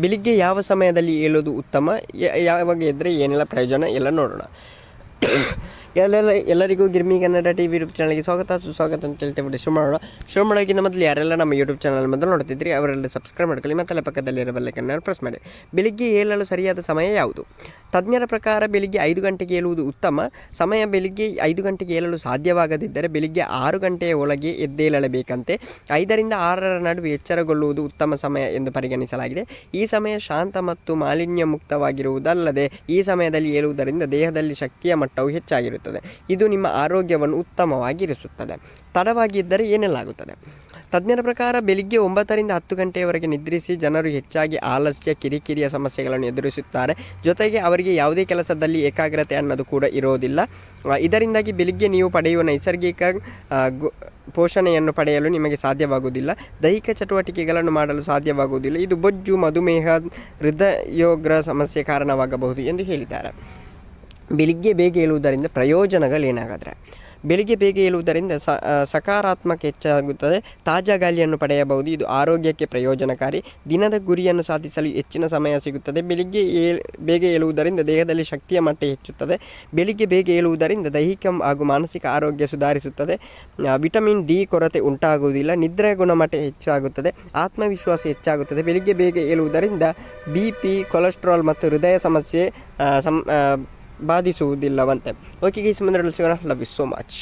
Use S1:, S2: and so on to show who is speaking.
S1: ಬೆಳಿಗ್ಗೆ ಯಾವ ಸಮಯದಲ್ಲಿ ಏಳೋದು ಉತ್ತಮ? ಯಾವಾಗ ಎದ್ದರೆ ಏನೆಲ್ಲ ಪ್ರಯೋಜನ? ಎಲ್ಲ ನೋಡೋಣ. ಎಲ್ಲೆಲ್ಲ ಎಲ್ಲರಿಗೂ Girmi Kannada T V YouTube ಚಾನಲ್ಗೆ ಸ್ವಾಗತ. ಸುಸ್ವಾಗತ ಅಂತ ಹೇಳ್ತೇವೆ ಶುರು ಮಾಡೋಣ ಶುರು ಮಾಡೋಕ್ಕಿಂತ ಮೊದಲು ಯಾರೆಲ್ಲ ನಮ್ಮ ಯೂಟ್ಯೂಬ್ ಚಾನಲ್ ಮೊದಲು ನೋಡ್ತಿದ್ರಿ, ಅವರೆಲ್ಲ ಸಬ್ಸ್ಕ್ರೈಬ್ ಮಾಡ್ಕೊಳ್ಳಿ. ಮತ್ತೆ ಪಕ್ಕದಲ್ಲಿರೋ ಬೆಲ್ಲೈಕನ್ನ ಪ್ರೆಸ್ ಮಾಡಿ. ಬೆಳಿಗ್ಗೆ ಏಳಲು ಸರಿಯಾದ ಸಮಯ ಯಾವುದು? ತಜ್ಞರ ಪ್ರಕಾರ ಬೆಳಿಗ್ಗೆ ಐದು ಗಂಟೆಗೆ ಏಳುವುದು ಉತ್ತಮ. ಸಮಯ ಬೆಳಿಗ್ಗೆ ಐದು ಗಂಟೆಗೆ ಏಳಲು ಸಾಧ್ಯವಾಗದಿದ್ದರೆ ಬೆಳಿಗ್ಗೆ ಆರು ಗಂಟೆಯ ಒಳಗೆ ಎದ್ದೇಳಬೇಕಂತೆ ಐದರಿಂದ ಆರರ ನಡುವೆ ಎಚ್ಚರಗೊಳ್ಳುವುದು ಉತ್ತಮ ಸಮಯ ಎಂದು ಪರಿಗಣಿಸಲಾಗಿದೆ. ಈ ಸಮಯ ಶಾಂತ ಮತ್ತು ಮಾಲಿನ್ಯ ಮುಕ್ತವಾಗಿರುವುದಲ್ಲದೆ ಈ ಸಮಯದಲ್ಲಿ ಏಳುವುದರಿಂದ ದೇಹದಲ್ಲಿ ಶಕ್ತಿಯ ಮಟ್ಟವು ಹೆಚ್ಚಾಗಿರುತ್ತದೆ. ಇದು ನಿಮ್ಮ ಆರೋಗ್ಯವನ್ನು ಉತ್ತಮವಾಗಿರಿಸುತ್ತದೆ. ತಡವಾಗಿದ್ದರೆ ಏನೆಲ್ಲಾಗುತ್ತದೆ? ತಜ್ಞರ ಪ್ರಕಾರ ಬೆಳಿಗ್ಗೆ ಒಂಬತ್ತರಿಂದ ಹತ್ತು ಗಂಟೆಯವರೆಗೆ ನಿದ್ರಿಸಿ ಜನರು ಹೆಚ್ಚಾಗಿ ಆಲಸ್ಯ, ಕಿರಿಕಿರಿಯ ಸಮಸ್ಯೆಗಳನ್ನು ಎದುರಿಸುತ್ತಾರೆ. ಜೊತೆಗೆ ಅವರಿಗೆ ಯಾವುದೇ ಕೆಲಸದಲ್ಲಿ ಏಕಾಗ್ರತೆ ಅನ್ನೋದು ಕೂಡ ಇರೋದಿಲ್ಲ. ಇದರಿಂದಾಗಿ ಬೆಳಿಗ್ಗೆ ನೀವು ಪಡೆಯುವ ನೈಸರ್ಗಿಕ ಪೋಷಣೆಯನ್ನು ಪಡೆಯಲು ನಿಮಗೆ ಸಾಧ್ಯವಾಗುವುದಿಲ್ಲ. ದೈಹಿಕ ಚಟುವಟಿಕೆಗಳನ್ನು ಮಾಡಲು ಸಾಧ್ಯವಾಗುವುದಿಲ್ಲ. ಇದು ಬೊಜ್ಜು, ಮಧುಮೇಹ, ಹೃದಯೋಗ್ರ ಸಮಸ್ಯೆ ಕಾರಣವಾಗಬಹುದು ಎಂದು ಹೇಳಿದ್ದಾರೆ. ಬೆಳಿಗ್ಗೆ ಬೇಗ ಏಳುವುದರಿಂದ ಪ್ರಯೋಜನಗಳೇನಾಗಾದರೆ? ಬೆಳಿಗ್ಗೆ ಬೇಗ ಏಳುವುದರಿಂದ ಸಕಾರಾತ್ಮಕ ಹೆಚ್ಚಾಗುತ್ತದೆ. ತಾಜಾ ಗಾಳಿಯನ್ನು ಪಡೆಯಬಹುದು. ಇದು ಆರೋಗ್ಯಕ್ಕೆ ಪ್ರಯೋಜನಕಾರಿ. ದಿನದ ಗುರಿಯನ್ನು ಸಾಧಿಸಲು ಹೆಚ್ಚಿನ ಸಮಯ ಸಿಗುತ್ತದೆ. ಬೆಳಿಗ್ಗೆ ಬೇಗ ಏಳುವುದರಿಂದ ದೇಹದಲ್ಲಿ ಶಕ್ತಿಯ ಮಟ್ಟ ಹೆಚ್ಚುತ್ತದೆ. ಬೆಳಿಗ್ಗೆ ಬೇಗ ಏಳುವುದರಿಂದ ದೈಹಿಕ ಹಾಗೂ ಮಾನಸಿಕ ಆರೋಗ್ಯ ಸುಧಾರಿಸುತ್ತದೆ. ವಿಟಮಿನ್ ಡಿ ಕೊರತೆ ಉಂಟಾಗುವುದಿಲ್ಲ. ನಿದ್ರೆ ಗುಣಮಟ್ಟ ಹೆಚ್ಚಾಗುತ್ತದೆ. ಆತ್ಮವಿಶ್ವಾಸ ಹೆಚ್ಚಾಗುತ್ತದೆ. ಬೆಳಿಗ್ಗೆ ಬೇಗ ಏಳುವುದರಿಂದ ಬಿ ಪಿ, ಕೊಲೆಸ್ಟ್ರಾಲ್ ಮತ್ತು ಹೃದಯ ಸಮಸ್ಯೆ ಸಂ ಬಾಧಿಸುವುದಿಲ್ಲವಂತೆ ಓಕೆ ಗೀಸ್ ಮುಂದೆ ಸಿಗೋಣ ಲವ್ ಯು ಸೋ ಮಚ್